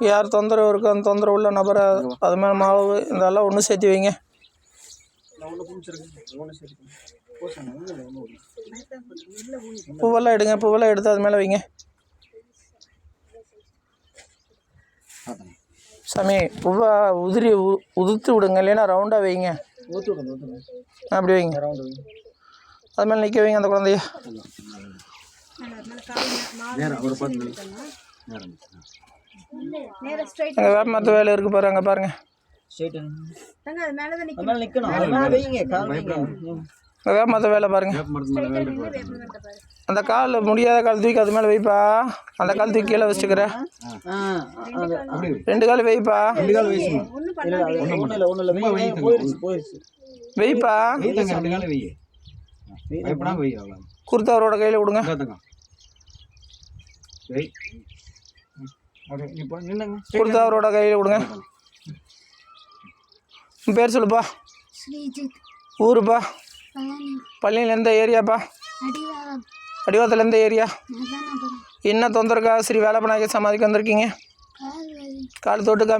யார் தொந்தரவு இருக்கோ அந்த தொந்தரவு உள்ள நபரை அது மேலே மாவு இதெல்லாம் ஒன்று சேர்த்து வைங்க. பூவெல்லாம் எடுங்க பூவெல்லாம் எடுத்து அது மேலே வைங்க. சாமி பூவை உதிரி உ- உதிர்த்து விடுங்க இல்லைன்னா ரவுண்டாக வைங்க. அப்படி வைங்க. அது மேலே நிற்க வைங்க அந்த குழந்தைய. மரத்து வேலை இருக்குது பாரு அங்கே பாருங்கள் ஸ்ட்ரைட்டு தங்க அது மேலே தான் அது மேலே நிற்கணும் அது மேலே வைங்க கால் வைங்க. ம். அங்கே வேப்ப மரத்து வேலை பாருங்கள் நிற்கணும் அந்த கால் முடியாத கால் தூக்கி அது மேலே வைப்பா. அந்த கால் தூக்கி கீழே வச்சுக்கிற. ரெண்டு கால். வைப்பா. வைப்பா. குர்த்தா அவரோட கையில் கொடுங்க இப்போ நில்லுங்க. குர்த்தா அவரோட கையில் கொடுங்க. உன் பேர் சொல்லுப்பா. ஸ்ரீஜித். ஊருப்பா. பள்ளியில் எந்த ஏரியாப்பா? அடிவாரத்தில் எந்த ஏரியா? என்ன தொந்தரக்கா ஸ்ரீ வேலைப்பனாக சமாதிக்கு வந்திருக்கீங்க. கால் தொட்டு காமி